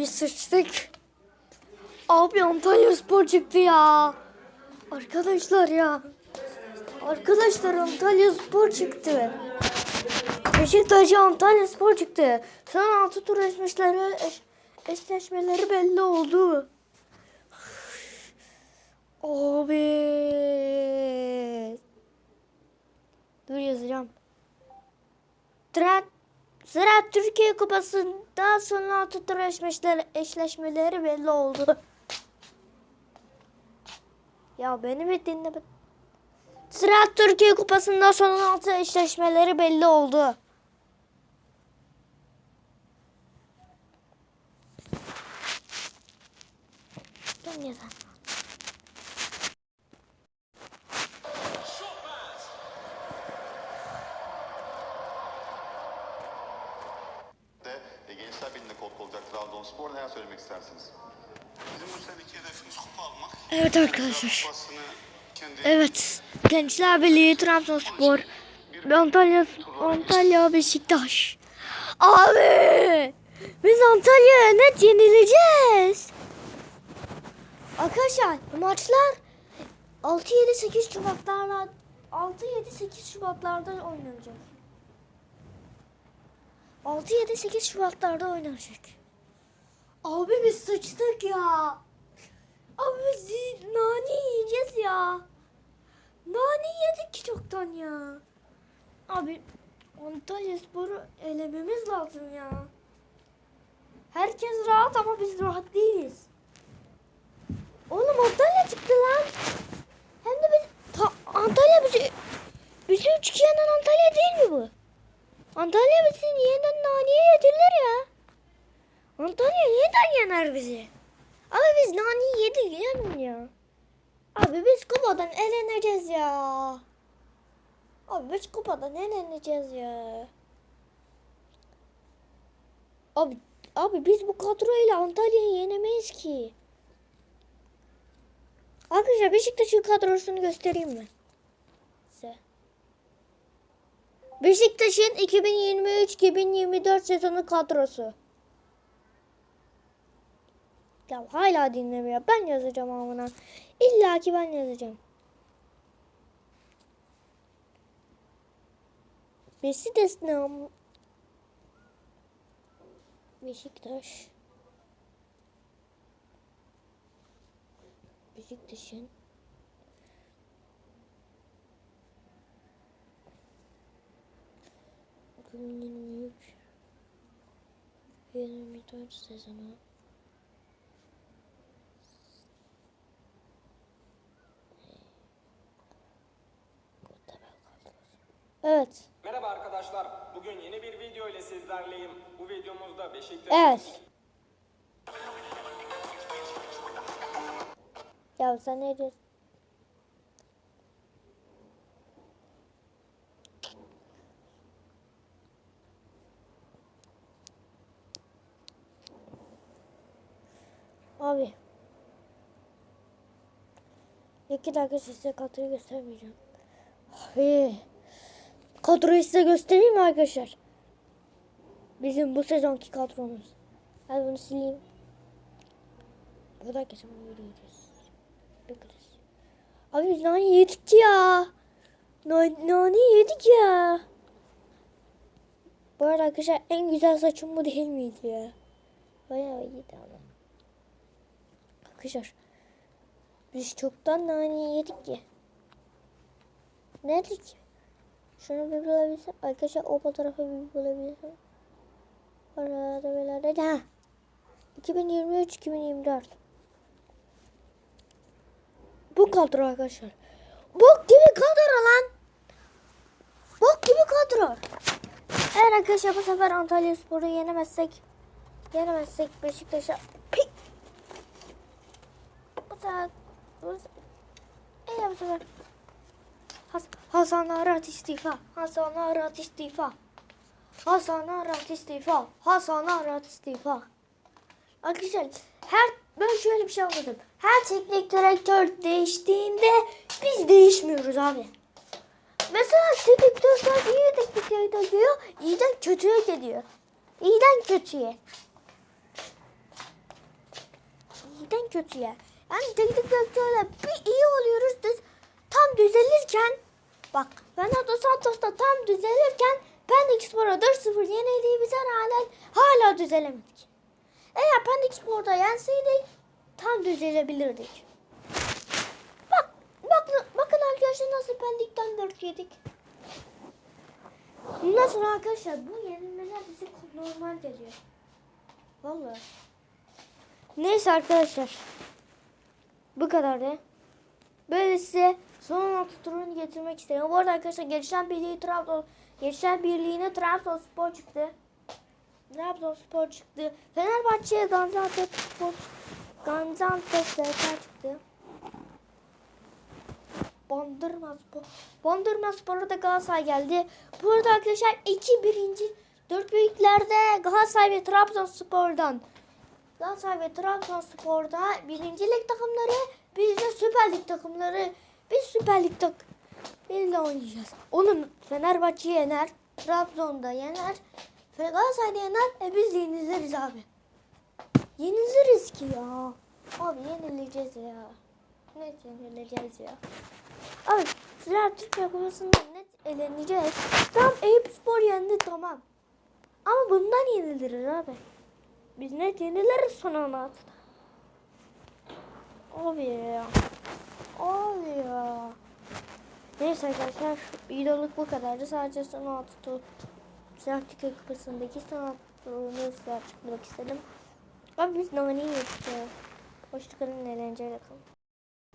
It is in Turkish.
Bir sıçtık. Abi Antalya Spor çıktı ya. Arkadaşlar ya. Arkadaşlar Antalya Spor çıktı. Beşiktaş'a Antalya Spor çıktı. Son altı tur eşleşmeleri, eş, eşleşmeleri belli oldu. Abi. Dur yazacağım. Trend Sıra Türkiye Kupası'nda son altı tur eşleşmeleri, belli oldu. Ya beni bir dinle. Sıra Türkiye Kupası'nda son altı eşleşmeleri belli oldu. Gel ya sen. de e, Gençler Birliği'nde kod olacak Trabzonspor. Neler söylemek istersiniz? Bizim bu seneki hedefimiz kupa almak. Evet arkadaşlar. Kupasını kendi Evet. Gençler Birliği Trabzonspor. Antalya Antalya Beşiktaş. Abi! Biz Antalya'ya net yenileceğiz. Arkadaşlar maçlar 6 7 8 Şubatlarda 6 7 8 Şubatlarda oynanacak. 6 7 8 Şubatlarda oynanacak. Abi biz sıçtık ya. Abi biz nane yiyeceğiz ya. Nane yedik ki çoktan ya. Abi Antalya Spor'u elememiz lazım ya. Herkes rahat ama biz rahat değiliz. Oğlum Antalya çıktı lan. Hem de biz ta, Antalya bizi bizi üç kişi Antalya değil mi bu? Antalya bizi yeniden naneye yediler ya. Antalya yeniden yener bizi. Abi biz naneyi yedik yemin ya. Abi biz kupadan eleneceğiz ya. Abi biz kupadan eleneceğiz ya. Abi abi biz bu kadroyla Antalya'yı yenemeyiz ki. Arkadaşlar Beşiktaş'ın kadrosunu göstereyim mi? Size. Beşiktaş'ın 2023-2024 sezonu kadrosu. Ya hala dinlemiyor. Ben yazacağım amına. İlla ki ben yazacağım. Beşiktaş ne am- Beşiktaş. Beşiktaş'ın Bugün 23 24 sezonu Evet. Merhaba arkadaşlar. Bugün yeni bir video ile sizlerleyim. Bu videomuzda Beşiktaş Evet. Ya sen ne diyorsun? Abi. İki dakika size kadroyu göstermeyeceğim. Abi. Kadroyu size göstereyim mi arkadaşlar? Bizim bu sezonki kadromuz. Hadi bunu sileyim. Bu da geçen böyle yiyeceğiz. Bakarız. Abi biz nane yedik ya. Na- Nane yedik ya. Bu arada arkadaşlar en güzel saçım bu değil miydi ya? Bayağı iyiydi ama. Arkadaşlar. Biz çoktan nane yedik ya. Nerede ki? Şunu bir bulabilsem. Arkadaşlar o fotoğrafı bir bulabilsem. Orada böyle ha. 2023-2024. Bu kadro arkadaşlar. Bok gibi kadro lan. Bok gibi kadro. Eğer arkadaşlar bu sefer Antalya Spor'u yenemezsek yenemezsek Beşiktaş'a. Bu sefer bu sefer bu sefer Has Hasan Arat istifa. Hasan Arat istifa. Hasan Arat istifa. Hasan Arat istifa. Arkadaşlar her ben şöyle bir şey anladım. Her teknik direktör değiştiğinde biz değişmiyoruz abi. Mesela teknik direktör iyi teknik direktör diyor, iyiden kötüye gidiyor. İyiden kötüye. kötüye. Yani teknik direktörle bir iyi oluyoruz. Düz, tam düzelirken bak Fernando Santos'ta tam düzelirken Pendik Spor'a 4-0 yenildiğimize rağmen hala düzelemedik. Eğer Pendik Spor'da yenseydik tam düzelebilirdik. Bak, bak bakın arkadaşlar nasıl Pendik'ten 4 yedik. Nasıl arkadaşlar bu yenilmeler bize normal geliyor. Vallahi. Neyse arkadaşlar. Bu kadar da. Böyle size son altı turunu getirmek istedim. Bu arada arkadaşlar Gençler Birliği Trabzon Gençler Birliği'ne Trabzonspor çıktı. Trabzonspor çıktı. Fenerbahçe'ye Gaziantep Spor Gaziantep çıktı. Bandırma Spor. Bandırma Spor'a da Galatasaray geldi. Bu arada arkadaşlar iki birinci dört büyüklerde Galatasaray ve Trabzonspor'dan Galatasaray ve Trabzonspor'da birinci lig takımları biz de Süper Lig takımları biz Süper Lig tak biz de oynayacağız. Onun Fenerbahçe yener, Trabzon'da yener, Galatasaray'da yener, e biz yeniliriz abi. Yeniliriz ki ya. Abi yenileceğiz ya. Net yenileceğiz ya. Abi sizler Türkiye Kupası'nda net eleneceğiz. Tamam Eyüp Spor yendi tamam. Ama bundan yeniliriz abi. Biz net yeniliriz son anat. Abi ya. Ya. Neyse arkadaşlar videoluk bu kadardı. Sadece son altı Türkiye Kupası'ndaki turunu size açıklamak istedim. Abi biz nane yedik ya. Hoşçakalın eğlenceyle kalın.